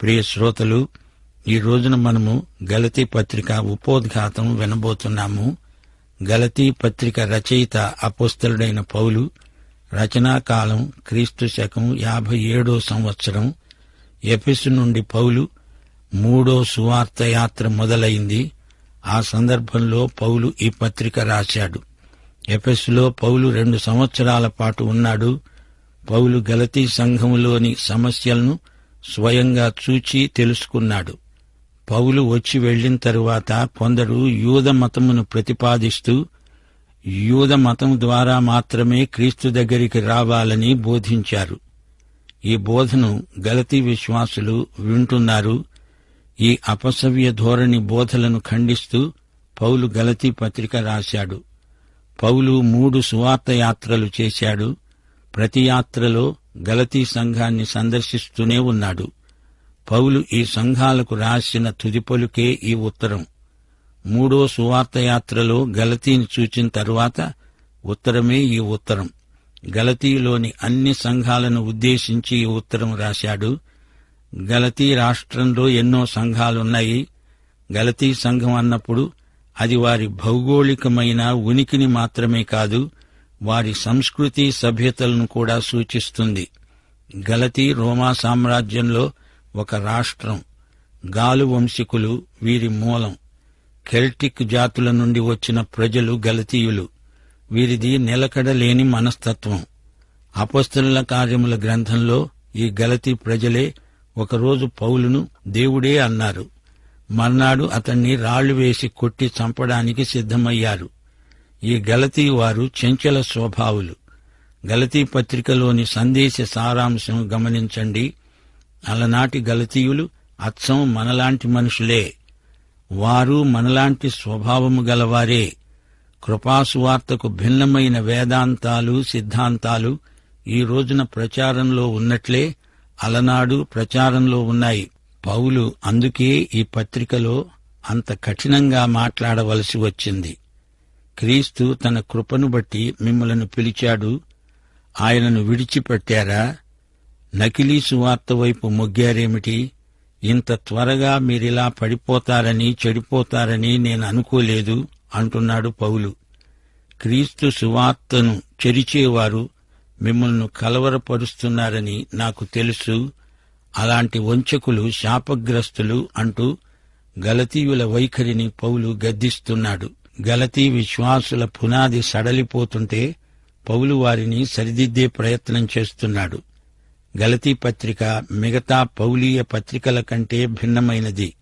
ప్రియ శ్రోతలు ఈ రోజున మనము గలతీ పత్రిక ఉపోద్ఘాతం వినబోతున్నాము. గలతీ పత్రిక రచయిత అపోస్తలుడైన పౌలు రచనా కాలం క్రీస్తు శకం యాభై ఏడో సంవత్సరం. ఎఫెసు నుండి పౌలు మూడో సువార్త యాత్ర మొదలైంది. ఆ సందర్భంలో పౌలు ఈ పత్రిక రాశాడు. ఎఫెస్లో పౌలు రెండు సంవత్సరాల పాటు ఉన్నాడు. పౌలు గలతీ సంఘములోని సమస్యలను స్వయంగా చూచి తెలుసుకున్నాడు. పౌలు వచ్చి వెళ్ళిన తరువాత కొందరు యూద మతమును ప్రతిపాదిస్తూ యూద మతం ద్వారా మాత్రమే క్రీస్తు దగ్గరికి రావాలని బోధించారు. ఈ బోధను గలతీ విశ్వాసులు వింటున్నారు. ఈ అపసవ్య ధోరణి బోధలను ఖండిస్తూ పౌలు గలతీ పత్రిక రాశాడు. పౌలు మూడు సువార్త యాత్రలు చేశాడు. ప్రతి యాత్రలో గలతీ సంఘాన్ని సందర్శిస్తూనే ఉన్నాడు. పౌలు ఈ సంఘాలకు రాసిన తుదిపొలుకే ఈ ఉత్తరం. మూడో సువార్త యాత్రలో గలతీని చూచిన తరువాత ఉత్తరమే ఈ ఉత్తరం. గలతీలోని అన్ని సంఘాలను ఉద్దేశించి ఈ ఉత్తరం రాశాడు. గలతీ రాష్ట్రంలో ఎన్నో సంఘాలున్నాయి. గలతీ సంఘం అన్నప్పుడు అది వారి భౌగోళికమైన ఉనికిని మాత్రమే కాదు వారి సంస్కృతి సభ్యతలను కూడా సూచిస్తుంది. గలతీ రోమా సామ్రాజ్యంలో ఒక రాష్ట్రం గాలు వంశికులు వీరి మూలం. కెల్టిక్ జాతుల నుండి వచ్చిన ప్రజలు గలతీయులు. వీరిది నిలకడలేని మనస్తత్వం. అపస్తుల కార్యముల గ్రంథంలో ఈ గలతీ ప్రజలే ఒకరోజు పౌలును దేవుడే అన్నారు. మర్నాడు అతన్ని రాళ్ళు వేసి కొట్టి చంపడానికి సిద్ధమయ్యారు. ఈ గలతీ వారు చెంచల స్వభావులు. గలతీ పత్రికలోని సందేశ సారాంశం గమనించండి. అలనాటి గలతీయులు అచ్చం మనలాంటి మనుషులే. వారు మనలాంటి స్వభావము గలవారే. కృపాసువార్తకు భిన్నమైన వేదాంతాలు సిద్ధాంతాలు ఈ రోజున ప్రచారంలో ఉన్నట్లే అలనాడు ప్రచారంలో ఉన్నాయి. పౌలు అందుకే ఈ పత్రికలో అంత కఠినంగా మాట్లాడవలసి వచ్చింది. క్రీస్తు తన కృపను బట్టి మిమ్మలను పిలిచాడు. ఆయనను విడిచిపెట్టారా? నకిలీ సువార్త వైపు మొగ్గారేమిటి? ఇంత త్వరగా మీరిలా పడిపోతారని చెడిపోతారని నేను అనుకోలేదు అంటున్నాడు పౌలు. క్రీస్తు సువార్తను చెరిచేవారు మిమ్మల్ని కలవరపరుస్తున్నారని నాకు తెలుసు. అలాంటి వంచకులు శాపగ్రస్తులు అంటూ గలతీయుల వైఖరిని పౌలు గద్దిస్తున్నాడు. గలతీ విశ్వాసుల పునాది సడలిపోతుంటే పౌలు వారిని సరిదిద్దే ప్రయత్నం చేస్తున్నాడు. గలతీ పత్రిక మిగతా పౌలీయ పత్రికల కంటే భిన్నమైనది.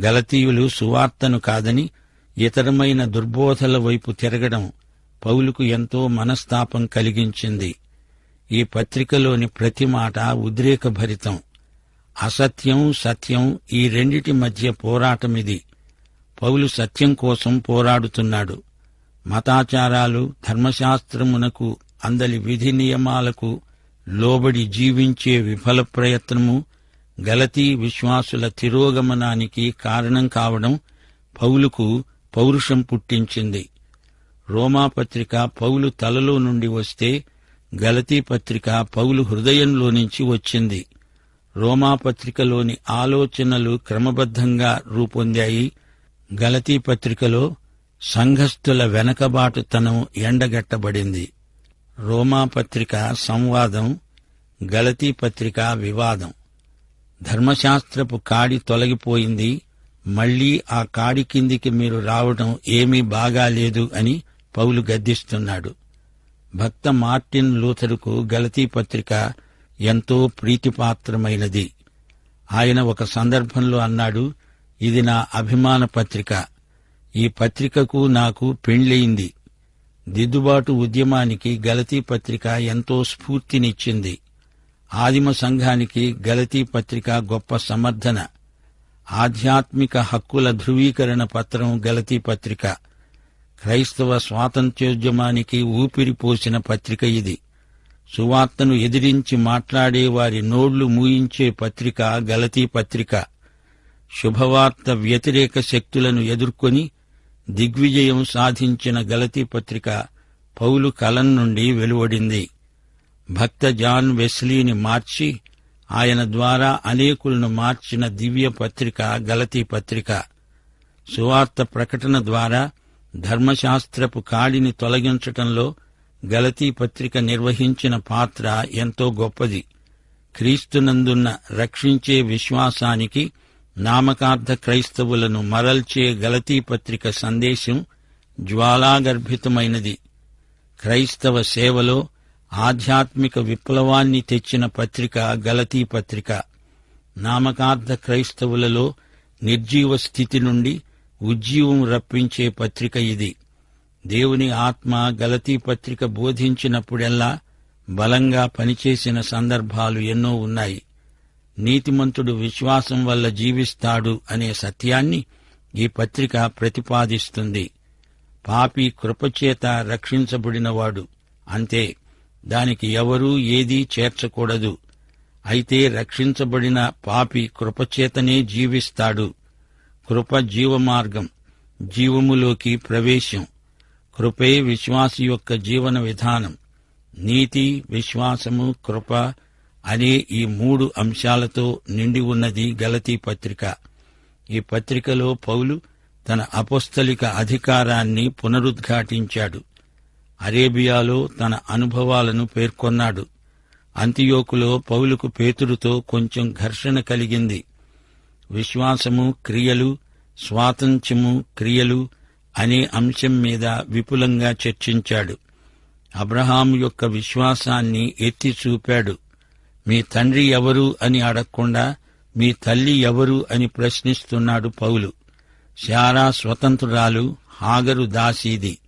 గలతీయులు సువార్తను కాదని ఇతరమైన దుర్బోధల వైపు తిరగడం పౌలుకు ఎంతో మనస్తాపం కలిగించింది. ఈ పత్రికలోని ప్రతి మాట ఉద్రేకభరితం. అసత్యం సత్యం ఈ రెండిటి మధ్య పోరాటమిది. పౌలు సత్యం కోసం పోరాడుతున్నాడు. మతాచారాలు ధర్మశాస్త్రమునకు అందలి విధి నియమాలకు లోబడి జీవించే విఫల ప్రయత్నము గలతీ విశ్వాసుల తిరోగమనానికి కారణం కావడం పౌలుకు పౌరుషం పుట్టించింది. రోమాపత్రిక పౌలు తలలో నుండి వస్తే గలతీ పత్రిక పౌలు హృదయంలో నుంచి వచ్చింది. రోమాపత్రికలోని ఆలోచనలు క్రమబద్ధంగా రూపొందాయి. గలతీ పత్రికలో సంఘస్థుల వెనకబాటుతనం ఎండగట్టబడింది. రోమాపత్రిక సంవాదం గలతీ పత్రిక వివాదం. ధర్మశాస్త్రపు కాడి తొలగిపోయింది మళ్ళీ ఆ కాడి కిందికి మీరు రావడం ఏమీ బాగాలేదు అని పౌలు గద్దిస్తున్నాడు. భక్త మార్టిన్ లూథరుకు గలతీ పత్రిక ఎంతో ప్రీతిపాత్రమైనది. ఆయన ఒక సందర్భంలో అన్నాడు ఇది నా అభిమాన పత్రిక. ఈ పత్రికకు నాకు పెండ్లయింది దిద్దుబాటు ఉద్యమానికి గలతీ పత్రిక ఎంతో స్ఫూర్తినిచ్చింది. ఆదిమ సంఘానికి గలతీ పత్రిక గొప్ప సమర్థన. ఆధ్యాత్మిక హక్కుల ధృవీకరణ పత్రం గలతీ పత్రిక. క్రైస్తవ స్వాతంత్ర్యోద్యమానికి ఊపిరి పోసిన పత్రిక ఇది. సువార్తను ఎదిరించి మాట్లాడే వారి నోళ్ళు మూయించే పత్రిక గలతీ పత్రిక. శుభవార్త వ్యతిరేక శక్తులను ఎదుర్కొని దిగ్విజయం సాధించిన గలతీ పత్రిక పౌలు కలం నుండి వెలువడింది. భక్త జాన్ వెస్లీని మార్చి ఆయన ద్వారా అనేకులను మార్చిన దివ్య పత్రిక గలతీ పత్రిక. సువార్త ప్రకటన ద్వారా ధర్మశాస్త్రపు కాడిని తొలగించటంలో గలతీ పత్రిక నిర్వహించిన పాత్ర ఎంతో గొప్పది. క్రీస్తునందున్న రక్షించే విశ్వాసానికి నామకార్థ క్రైస్తవులను మరల్చే గలతీ పత్రిక సందేశం జ్వాలాగర్భితమైనది. క్రైస్తవ సేవలో ఆధ్యాత్మిక విప్లవాన్ని తెచ్చిన పత్రిక గలతీ పత్రిక. నామకార్థ క్రైస్తవులలో నిర్జీవ స్థితి నుండి ఉజ్జీవం రప్పించే పత్రిక ఇది. దేవుని ఆత్మ గలతీ పత్రిక బోధించినప్పుడెల్లా బలంగా పనిచేసిన సందర్భాలు ఎన్నో ఉన్నాయి. నీతిమంతుడు విశ్వాసం వల్ల జీవిస్తాడు అనే సత్యాన్ని ఈ పత్రిక ప్రతిపాదిస్తుంది. పాపి కృపచేత రక్షించబడినవాడు. అంతే దానికి ఎవరూ ఏదీ చేర్చకూడదు. అయితే రక్షించబడిన పాపి కృపచేతనే జీవిస్తాడు. కృప జీవమార్గం జీవములోకి ప్రవేశం. కృపే విశ్వాసి యొక్క జీవన విధానం. నీతి విశ్వాసము కృప అనే ఈ మూడు అంశాలతో నిండి ఉన్నది గలతీ పత్రిక. ఈ పత్రికలో పౌలు తన అపస్థలిక అధికారాన్ని పునరుద్ఘాటించాడు. అరేబియాలో తన అనుభవాలను పేర్కొన్నాడు. అంతియోకులో పౌలుకు పేతురుతో కొంచెం ఘర్షణ కలిగింది. విశ్వాసము క్రియలు స్వాతంత్ర్యము క్రియలు అనే అంశం మీద విపులంగా చర్చించాడు. అబ్రహాం యొక్క విశ్వాసాన్ని ఎత్తి చూపాడు. మీ తండ్రి ఎవరు అని అడగకుండా మీ తల్లి ఎవరు అని ప్రశ్నిస్తున్నాడు పౌలు. శారా స్వతంత్రురాలు హాగరు దాసీది.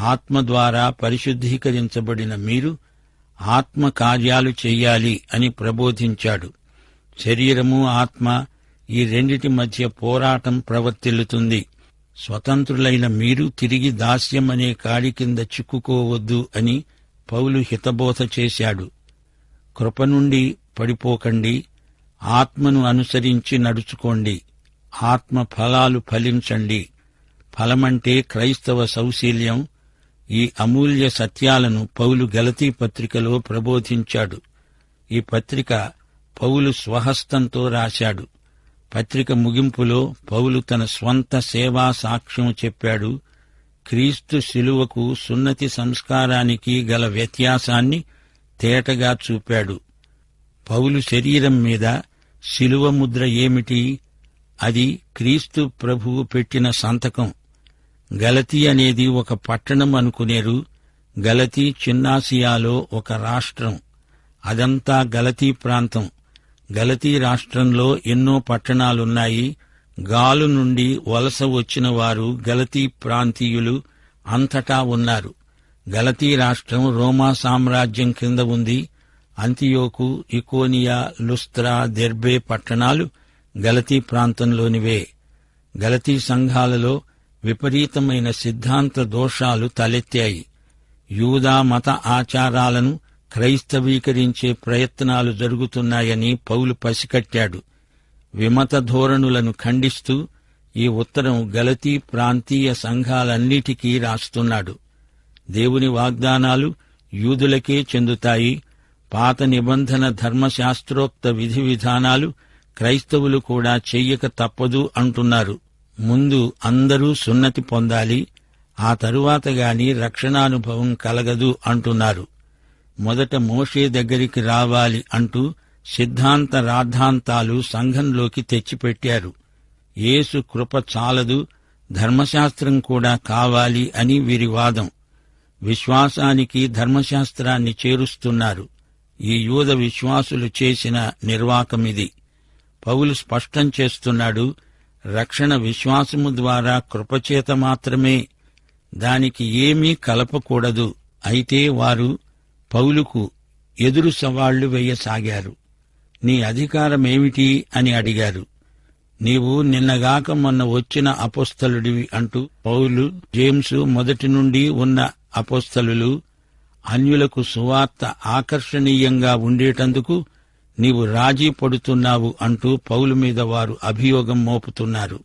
ఆత్మ ద్వారా పరిశుద్ధీకరించబడిన మీరు ఆత్మ కార్యాలు చెయ్యాలి అని ప్రబోధించాడు. శరీరము ఆత్మ ఈ రెండిటి మధ్య పోరాటం ప్రవర్తిల్లుతుంది. స్వతంత్రులైన మీరు తిరిగి దాస్యం అనే కాడి కింద చిక్కుకోవద్దు అని పౌలు హితబోధ చేశాడు. కృప నుండి పడిపోకండి. ఆత్మను అనుసరించి నడుచుకోండి. ఆత్మ ఫలాలు ఫలించండి. ఫలమంటే క్రైస్తవ సౌశీల్యం. ఈ అమూల్య సత్యాలను పౌలు గలతీ పత్రికలో ప్రబోధించాడు. ఈ పత్రిక పౌలు స్వహస్తంతో రాశాడు. పత్రిక ముగింపులో పౌలు తన స్వంత సేవా సాక్ష్యం చెప్పాడు. క్రీస్తు శిలువకు సున్నతి సంస్కారానికి గల వ్యత్యాసాన్ని తేటగా చూపాడు. పౌలు శరీరం మీద శిలువ ముద్ర ఏమిటి? అది క్రీస్తు ప్రభువు పెట్టిన సంతకం. గలతీ అనేది ఒక పట్టణం అనుకునేరు. గలతీ చిన్నాసియాలో ఒక రాష్ట్రం. అదంతా గలతీ ప్రాంతం. గలతీ రాష్ట్రంలో ఎన్నో పట్టణాలున్నాయి. గాలు నుండి వలస వచ్చిన వారు గలతీ ప్రాంతీయులు అంతటా ఉన్నారు. గలతీ రాష్ట్రం రోమా సామ్రాజ్యం కింద ఉంది. అంతియోకు ఇకోనియా లుస్త్రా దెర్బే పట్టణాలు గలతీ ప్రాంతంలోనివే. గలతీ సంఘాలలో విపరీతమైన సిద్ధాంత దోషాలు తలెత్తాయి. యూదా మత ఆచారాలను క్రైస్తవీకరించే ప్రయత్నాలు జరుగుతున్నాయని పౌలు పసికట్టాడు. విమత ధోరణులను ఖండిస్తూ ఈ ఉత్తరం గలతీ ప్రాంతీయ సంఘాలన్నిటికీ రాస్తున్నాడు. దేవుని వాగ్దానాలు యూదులకే చెందుతాయి. పాత నిబంధన ధర్మశాస్త్రోక్త విధి విధానాలు క్రైస్తవులు కూడా చెయ్యక తప్పదు అంటున్నారు. ముందు అందరూ సున్నతి పొందాలి ఆ తరువాత గాని రక్షణానుభవం కలగదు అంటున్నారు. మొదట మోషే దగ్గరికి రావాలి అంటూ సిద్ధాంత రాద్ధాంతాలు సంఘంలోకి తెచ్చిపెట్టారు. యేసు కృప చాలదు ధర్మశాస్త్రం కూడా కావాలి అని వీరి వాదం. విశ్వాసానికి ధర్మశాస్త్రాన్ని చేరుస్తున్నారు. ఈ యూద విశ్వాసులు చేసిన నిర్వాకమిది. పౌలు స్పష్టం చేస్తున్నాడు రక్షణ విశ్వాసము ద్వారా కృపచేత మాత్రమే దానికి ఏమీ కలపకూడదు. అయితే వారు పౌలుకు ఎదురు సవాళ్ళు వేయసాగారు. నీ అధికారమేమిటి అని అడిగారు. నీవు నిన్నగాక మొన్న వచ్చిన అపోస్తలుడివి అంటూ పౌలు జేమ్సు మొదటి నుండి ఉన్న అపోస్తలులు అన్యులకు సువార్త ఆకర్షణీయంగా ఉండేటందుకు నీవు రాజీ పడుతున్నావు అంటూ పౌలు మీద వారు అభియోగం మోపుతున్నారు.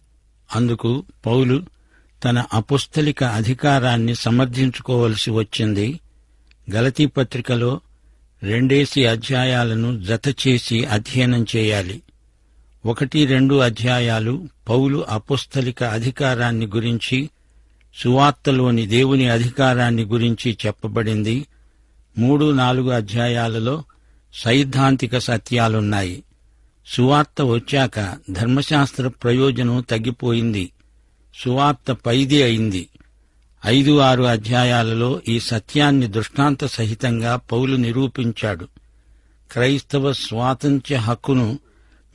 అందుకు పౌలు తన అపుస్తలిక అధికారాన్ని సమర్థించుకోవలసి వచ్చింది. గలతీ పత్రికలో రెండేసి అధ్యాయాలను జతచేసి అధ్యయనం చేయాలి. ఒకటి రెండు అధ్యాయాలు పౌలు అపుస్తలిక అధికారాన్ని గురించి సువార్తలోని దేవుని అధికారాన్ని గురించి చెప్పబడింది. మూడు నాలుగు అధ్యాయాలలో సైద్ధాంతిక సత్యాలున్నాయి. సువార్త వచ్చాక ధర్మశాస్త్ర ప్రయోజనం తగ్గిపోయింది. సువార్త పైది అయింది. ఐదు ఆరు అధ్యాయాలలో ఈ సత్యాన్ని దృష్టాంత సహితంగా పౌలు నిరూపించాడు. క్రైస్తవ స్వాతంత్ర్య హక్కును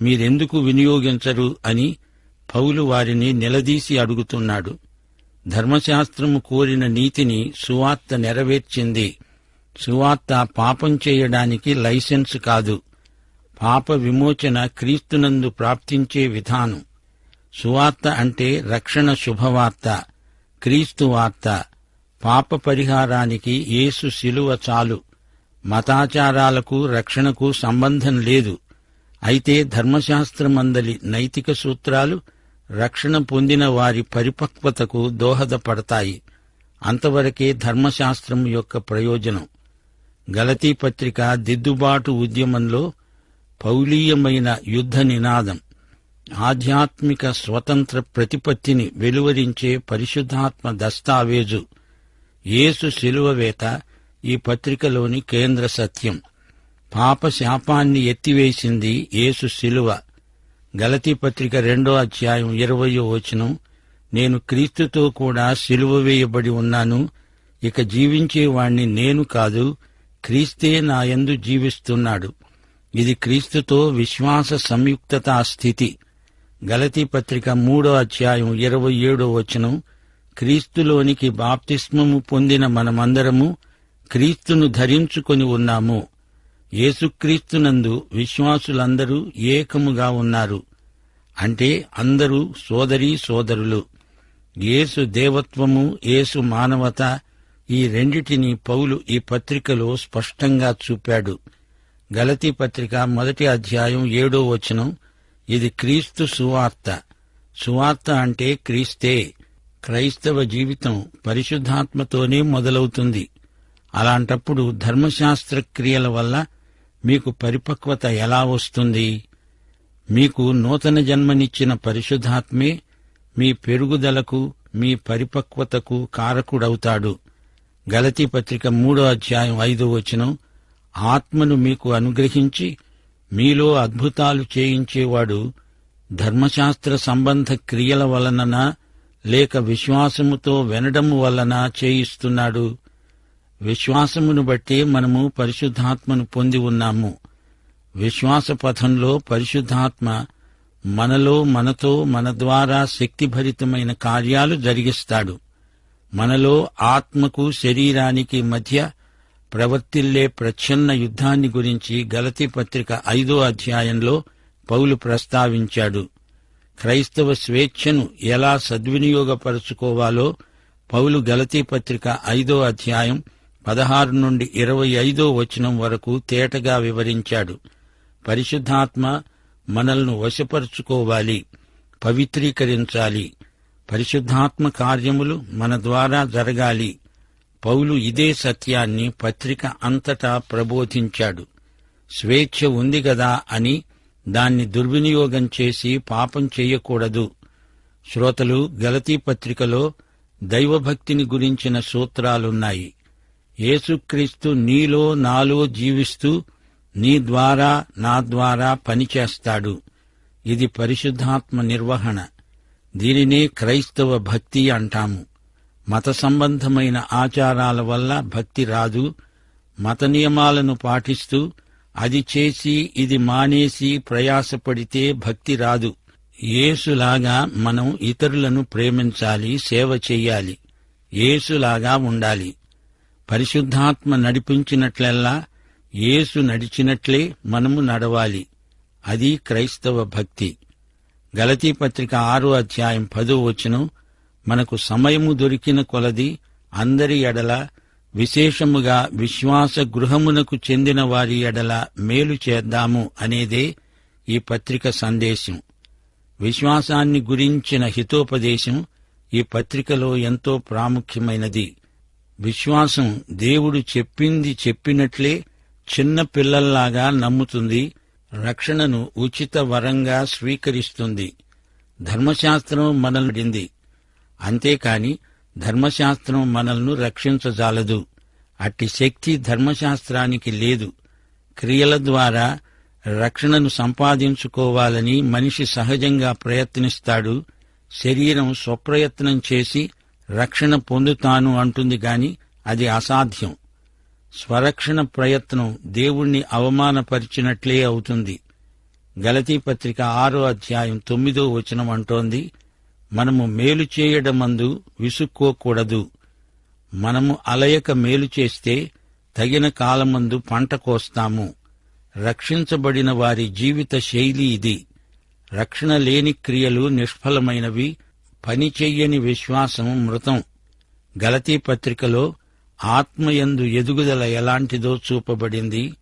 మీరెందుకు వినియోగించరు అని పౌలు వారిని నిలదీసి అడుగుతున్నాడు. ధర్మశాస్త్రము కోరిన నీతిని సువార్త నెరవేర్చింది. సువార్త పాపం చేయడానికి లైసెన్స్ కాదు. పాప విమోచన క్రీస్తునందు ప్రాప్తించే విధానం. సువార్త అంటే రక్షణ శుభవార్త క్రీస్తు వార్త. పాప పరిహారానికి యేసు శిలువ చాలు. మతాచారాలకు రక్షణకు సంబంధం లేదు. అయితే ధర్మశాస్త్రమందలి నైతిక సూత్రాలు రక్షణ పొందిన వారి పరిపక్వతకు దోహదపడతాయి. అంతవరకే ధర్మశాస్త్రం యొక్క ప్రయోజనం. గలతీ పత్రిక దిద్దుబాటు ఉద్యమంలో పౌలీయమైన యుద్ధ నినాదం. ఆధ్యాత్మిక స్వతంత్ర ప్రతిపత్తిని వెలువరించే పరిశుద్ధాత్మ దస్తావేజు. యేసు శిలువవేత ఈ పత్రికలోని కేంద్ర సత్యం. పాప శాపాన్ని ఎత్తివేసింది యేసు శిలువ. గలతీ పత్రిక రెండో అధ్యాయం ఇరవయో వచనం నేను క్రీస్తుతో కూడా శిలువ వేయబడి ఉన్నాను ఇక జీవించేవాణ్ణి నేను కాదు క్రీస్తే నాయందు జీవిస్తున్నాడు. ఇది క్రీస్తుతో విశ్వాస సంయుక్తతా స్థితి. గలతీ పత్రిక మూడో అధ్యాయం ఇరవై ఏడో వచనం క్రీస్తులోనికి బాప్తిస్మము పొందిన మనమందరము క్రీస్తును ధరించుకొని ఉన్నాము. యేసుక్రీస్తునందు విశ్వాసులందరూ ఏకముగా ఉన్నారు. అంటే అందరూ సోదరీ సోదరులు. యేసు దేవత్వము యేసు మానవత ఈ రెండిటిని పౌలు ఈ పత్రికలో స్పష్టంగా చూపాడు. గలతీ పత్రిక మొదటి అధ్యాయం ఏడో వచనం ఇది క్రీస్తు సువార్త. సువార్త అంటే క్రీస్తే క్రైస్తవ జీవితం పరిశుద్ధాత్మతోనే మొదలవుతుంది. అలాంటప్పుడు ధర్మశాస్త్ర క్రియల వల్ల మీకు పరిపక్వత ఎలా వస్తుంది? మీకు నూతన జన్మనిచ్చిన పరిశుద్ధాత్మే మీ పెరుగుదలకు మీ పరిపక్వతకు కారకుడవుతాడు. గలతీ పత్రిక మూడో అధ్యాయం ఐదో వచనం ఆత్మను మీకు అనుగ్రహించి మీలో అద్భుతాలు చేయించేవాడు ధర్మశాస్త్ర సంబంధ క్రియల వలననా లేక విశ్వాసముతో వినడము వలన చేయిస్తున్నాడు? విశ్వాసమును బట్టే మనము పరిశుద్ధాత్మను పొంది ఉన్నాము. విశ్వాస పథంలో పరిశుద్ధాత్మ మనలో మనతో మన ద్వారా శక్తిభరితమైన కార్యాలు జరిగిస్తాడు. మనలో ఆత్మకు శరీరానికి మధ్య ప్రవర్తిల్లే ప్రచ్ఛన్న యుద్ధాన్ని గురించి గలతీ పత్రిక ఐదో అధ్యాయంలో పౌలు ప్రస్తావించాడు. క్రైస్తవ స్వేచ్ఛను ఎలా సద్వినియోగపరుచుకోవాలో పౌలు గలతీ పత్రిక ఐదో అధ్యాయం పదహారు నుండి ఇరవై ఐదో వచనం వరకు తేటగా వివరించాడు. పరిశుద్ధాత్మ మనల్ని వశపరుచుకోవాలి పవిత్రీకరించాలి. పరిశుద్ధాత్మ కార్యములు మన ద్వారా జరగాలి. పౌలు ఇదే సత్యాన్ని పత్రిక అంతటా ప్రబోధించాడు. స్వేచ్ఛ ఉంది గదా అని దాన్ని దుర్వినియోగం చేసి పాపం చేయకూడదు. శ్రోతలు గలతీ పత్రికలో దైవభక్తిని గురించిన సూత్రాలున్నాయి. యేసుక్రీస్తు నీలో నాలో జీవిస్తూ నీ ద్వారా నా ద్వారా పనిచేస్తాడు. ఇది పరిశుద్ధాత్మ నిర్వహణ. దీనినే క్రైస్తవ భక్తి అంటాము. మత సంబంధమైన ఆచారాల వల్ల భక్తి రాదు. మత నియమాలను పాటిస్తూ అది చేసి ఇది మానేసి ప్రయాసపడితే భక్తి రాదు. యేసులాగా మనం ఇతరులను ప్రేమించాలి సేవ చెయ్యాలి యేసులాగా ఉండాలి. పరిశుద్ధాత్మ నడిపించినట్లెల్లా యేసు నడిచినట్లే మనము నడవాలి. అది క్రైస్తవ భక్తి. గలతీ పత్రిక ఆరో అధ్యాయం పదో వచనం మనకు సమయము దొరికిన కొలది అందరి ఎడల విశేషముగా విశ్వాస గృహమునకు చెందిన వారి ఎడల మేలు చేద్దాము అనేదే ఈ పత్రిక సందేశం. విశ్వాసాన్ని గురించిన హితోపదేశం ఈ పత్రికలో ఎంతో ప్రాముఖ్యమైనది. విశ్వాసం దేవుడు చెప్పింది చెప్పినట్లే చిన్న పిల్లల్లాగా నమ్ముతుంది రక్షణను ఉచిత వరంగా స్వీకరిస్తుంది. ధర్మశాస్త్రం మనల్నింది అంతేకాని ధర్మశాస్త్రం మనల్ని రక్షించజాలదు. అట్టి శక్తి ధర్మశాస్త్రానికి లేదు. క్రియల ద్వారా రక్షణను సంపాదించుకోవాలని మనిషి సహజంగా ప్రయత్నిస్తాడు. శరీరం స్వప్రయత్నం చేసి రక్షణ పొందుతాను అంటుంది గాని అది అసాధ్యం. స్వరక్షణ ప్రయత్నం దేవుణ్ణి అవమానపరిచినట్లే అవుతుంది. గలతీ పత్రిక ఆరో అధ్యాయం తొమ్మిదో వచనం అంటోంది మనము మేలు చేయడమందు విసుక్కోకూడదు. మనము అలయక మేలు చేస్తే తగిన కాలమందు పంట కోస్తాము. రక్షించబడిన వారి జీవిత శైలి ఇది. రక్షణ లేని క్రియలు నిష్ఫలమైనవి పని చెయ్యని విశ్వాసం మృతం. గలతీ పత్రికలో ఆత్మయందు ఎదుగుదల ఎలాంటిదో చూపబడింది.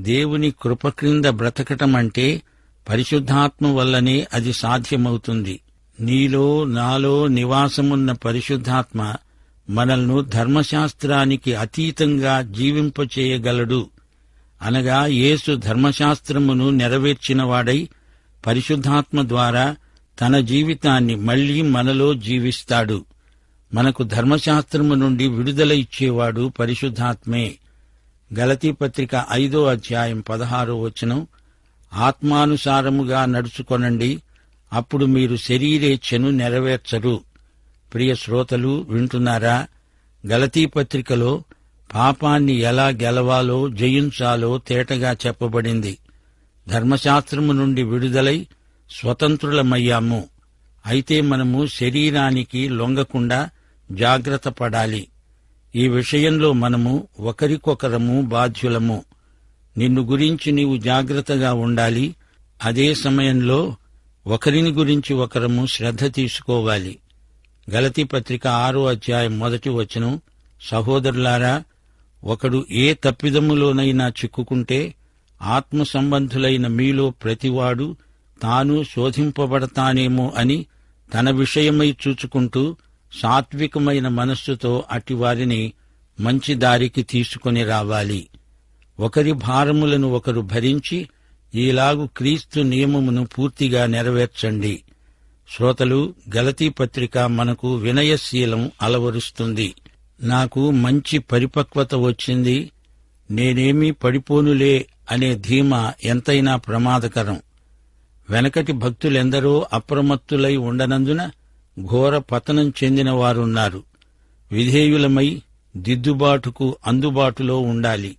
దేవుని కృప క్రింద బ్రతకటమంటే పరిశుద్ధాత్మ వల్లనే అది సాధ్యమవుతుంది. నీలో నాలో నివాసమున్న పరిశుద్ధాత్మ మనల్ను ధర్మశాస్త్రానికి అతీతంగా జీవింపచేయగలడు. అనగా యేసు ధర్మశాస్త్రమును నెరవేర్చినవాడై పరిశుద్ధాత్మ ద్వారా తన జీవితాన్ని మళ్ళీ మనలో జీవిస్తాడు. మనకు ధర్మశాస్త్రము నుండి విడుదల ఇచ్చేవాడు పరిశుద్ధాత్మే. గలతీ పత్రిక ఐదో అధ్యాయం పదహారో వచనం ఆత్మానుసారముగా నడుచుకొనండి అప్పుడు మీరు శరీరేచ్ఛను నెరవేర్చరు. ప్రియ శ్రోతలు వింటున్నారా? గలతీ పత్రికలో పాపాన్ని ఎలా గెలవాలో జయించాలో తేటగా చెప్పబడింది. ధర్మశాస్త్రము నుండి విడుదలై స్వతంత్రులమయ్యాము. అయితే మనము శరీరానికి లొంగకుండా జాగ్రత్త పడాలి. ఈ విషయంలో మనము ఒకరికొకరము బాధ్యులము. నిన్ను గురించి నీవు జాగ్రత్తగా ఉండాలి. అదే సమయంలో ఒకరిని గురించి ఒకరము శ్రద్ధ తీసుకోవాలి. గలతి పత్రిక ఆరో అధ్యాయం మొదటి వచనం. సహోదరులారా ఒకడు ఏ తప్పిదములోనైనా చిక్కుకుంటే ఆత్మ సంబంధులైన మీలో ప్రతివాడు తాను శోధింపబడతానేమో అని తన విషయమై చూచుకుంటూ సాత్వికమైన మనస్సుతో అటివారిని మంచి దారికి తీసుకొని రావాలి. ఒకరి భారములను ఒకరు భరించి ఈలాగు క్రీస్తు నియమమును పూర్తిగా నెరవేర్చండి. శ్రోతలు గలతీ పత్రిక మనకు వినయశీలం అలవరుస్తుంది. నాకు మంచి పరిపక్వత వచ్చింది. నేనేమీ పడిపోనులే అనే ధీమా ఎంతైనా ప్రమాదకరం. వెనకటి భక్తులెందరో అప్రమత్తులై ఉండనందున ఘోర పతనం చెందిన వారున్నారు విధేయులమై దిద్దుబాటుకు అందుబాటులో ఉండాలి.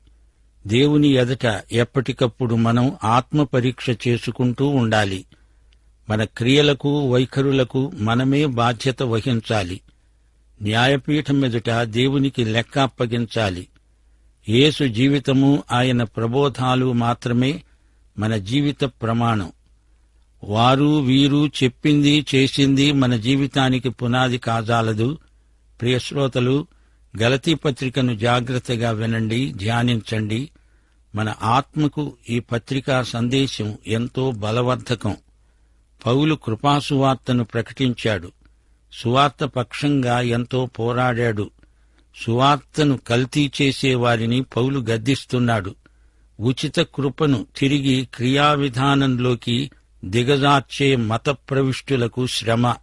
దేవుని ఎదట ఎప్పటికప్పుడు మనం ఆత్మ పరీక్ష చేసుకుంటూ ఉండాలి. మన క్రియలకు వైఖరులకు మనమే బాధ్యత వహించాలి. న్యాయపీఠం ఎదుట దేవునికి లెక్క అప్పగించాలి. యేసు జీవితము ఆయన ప్రబోధాలు మాత్రమే మన జీవిత ప్రమాణం. వారు వీరు చెప్పింది చేసింది మన జీవితానికి పునాది కాజాలదు. ప్రియశ్రోతలు గలతీ పత్రికను జాగ్రత్తగా వినండి ధ్యానించండి. మన ఆత్మకు ఈ పత్రికా సందేశం ఎంతో బలవర్ధకం. పౌలు కృపాసువార్తను ప్రకటించాడు. సువార్త పక్షంగా ఎంతో పోరాడాడు. సువార్తను కల్తీ చేసే వారిని పౌలు గద్దిస్తున్నాడు. ఉచిత కృపను తిరిగి క్రియావిధానంలోకి దిగజార్చే మత ప్రవిష్టులకు శ్రమ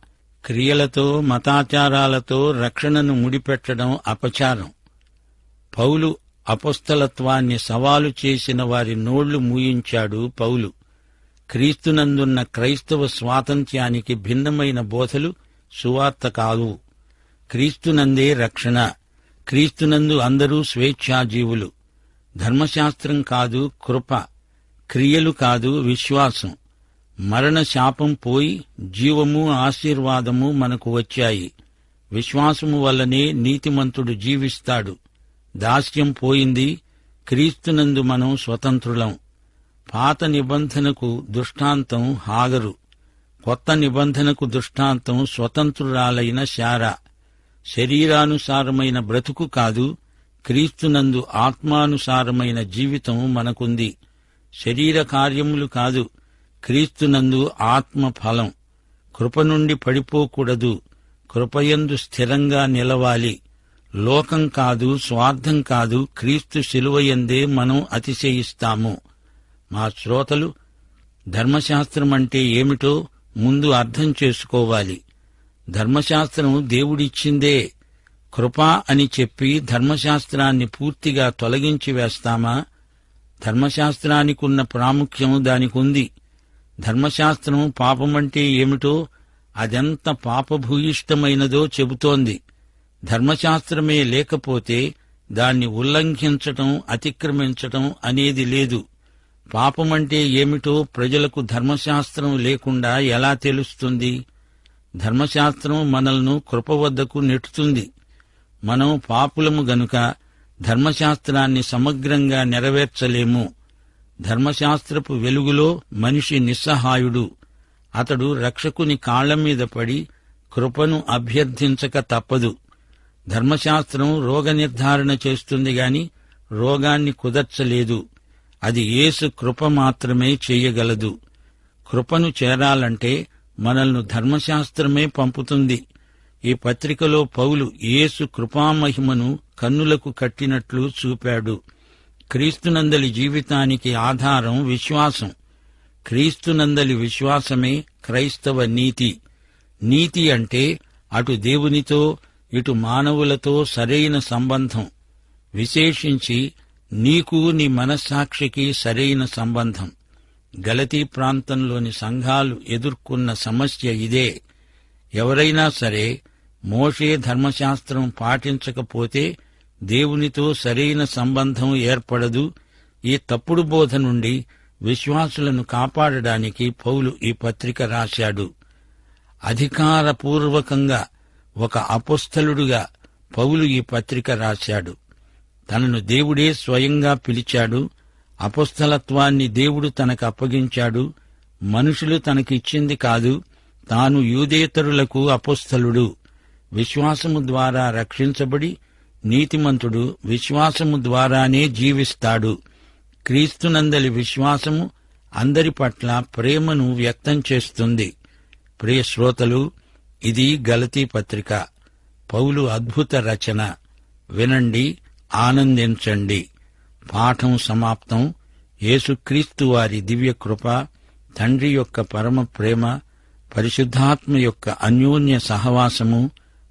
క్రియలతో మతాచారాలతో రక్షణను ముడిపెట్టడం అపచారం. పౌలు అపస్థలత్వాన్ని సవాలు చేసిన వారి నోళ్ళు మూయించాడు పౌలు. క్రీస్తునందున్న క్రైస్తవ స్వాతంత్ర్యానికి భిన్నమైన బోధలు సువార్త కాదు క్రీస్తునందే రక్షణ. క్రీస్తునందు అందరూ స్వేచ్ఛాజీవులు. ధర్మశాస్త్రం కాదు కృప. క్రియలు కాదు విశ్వాసం. మరణ శాపం పోయి జీవము ఆశీర్వాదము మనకు వచ్చాయి. విశ్వాసము వల్లనే నీతిమంతుడు జీవిస్తాడు. దాస్యం పోయింది. క్రీస్తునందు మనం స్వతంత్రులం. పాత నిబంధనకు దృష్టాంతం హాగరు. కొత్త నిబంధనకు దృష్టాంతం స్వతంత్రురాలైన శారా. శరీరానుసారమైన బ్రతుకు కాదు క్రీస్తునందు ఆత్మానుసారమైన జీవితం మనకుంది. శరీర కార్యములు కాదు క్రీస్తునందు ఆత్మ ఫలం కృప నుండి పడిపోకూడదు. కృపయందు స్థిరంగా నిలవాలి. లోకం కాదు స్వార్థం కాదు క్రీస్తు శిలువయందే మనం అతిశయిస్తాము. మా శ్రోతలు ధర్మశాస్త్రం అంటే ఏమిటో ముందు అర్థం చేసుకోవాలి. ధర్మశాస్త్రం దేవుడిచ్చిందే. కృప అని చెప్పి ధర్మశాస్త్రాన్ని పూర్తిగా తొలగించి వేస్తామా? ధర్మశాస్త్రానికున్న ప్రాముఖ్యం దానికుంది. ధర్మశాస్త్రం పాపమంటే ఏమిటో అదెంత పాపభూయిష్టమైనదో చెబుతోంది. ధర్మశాస్త్రమే లేకపోతే దాన్ని ఉల్లంఘించటం అతిక్రమించటం అనేది లేదు. పాపమంటే ఏమిటో ప్రజలకు ధర్మశాస్త్రం లేకుండా ఎలా తెలుస్తుంది? ధర్మశాస్త్రం మనల్ని కృప వద్దకు నెట్టుతుంది. మనం పాపులము గనుక ధర్మశాస్త్రాన్ని సమగ్రంగా నెరవేర్చలేము. ధర్మశాస్త్రపు వెలుగులో మనిషి నిస్సహాయుడు. అతడు రక్షకుని కాళ్ళ మీద పడి కృపను అభ్యర్థించక తప్పదు. ధర్మశాస్త్రం రోగ నిర్ధారణ చేస్తుంది గాని రోగాన్ని కుదర్చలేదు. అది యేసు కృప మాత్రమే చేయగలదు. కృపను చేరాలంటే మనల్ని ధర్మశాస్త్రమే పంపుతుంది. ఈ పత్రికలో పౌలు యేసు కృపామహిమను కన్నులకు కట్టినట్లు చూపాడు. క్రీస్తునందలి జీవితానికి ఆధారం విశ్వాసం. క్రీస్తునందలి విశ్వాసమే క్రైస్తవ నీతి. నీతి అంటే అటు దేవునితో ఇటు మానవులతో సరైన సంబంధం. విశేషించి నీకు నీ మనస్సాక్షికి సరైన సంబంధం. గలతీ ప్రాంతంలోని సంఘాలు ఎదుర్కొన్న సమస్య ఇదే. ఎవరైనా సరే మోషే ధర్మశాస్త్రం పాటించకపోతే దేవునితో సరైన సంబంధం ఏర్పడదు. ఈ తప్పుడు బోధ నుండి విశ్వాసులను కాపాడడానికి పౌలు ఈ పత్రిక రాశాడు. అధికారపూర్వకంగా ఒక అపుస్థలుడుగా పౌలు ఈ పత్రిక రాశాడు. తనను దేవుడే స్వయంగా పిలిచాడు. అపుస్థలత్వాన్ని దేవుడు తనకు అప్పగించాడు. మనుషులు తనకిచ్చింది కాదు. తాను యూదేతరులకు అపుస్థలుడు విశ్వాసము ద్వారా రక్షించబడి నీతిమంతుడు విశ్వాసము ద్వారానే జీవిస్తాడు. క్రీస్తునందలి విశ్వాసము అందరి పట్ల ప్రేమను వ్యక్తం చేస్తుంది. ప్రియ శ్రోతలు ఇది గలతీ పత్రిక. పౌలు అద్భుత రచన. వినండి ఆనందించండి. పాఠం సమాప్తం. యేసుక్రీస్తు వారి దివ్య కృప తండ్రి యొక్క పరమ ప్రేమ పరిశుద్ధాత్మ యొక్క అన్యోన్య సహవాసము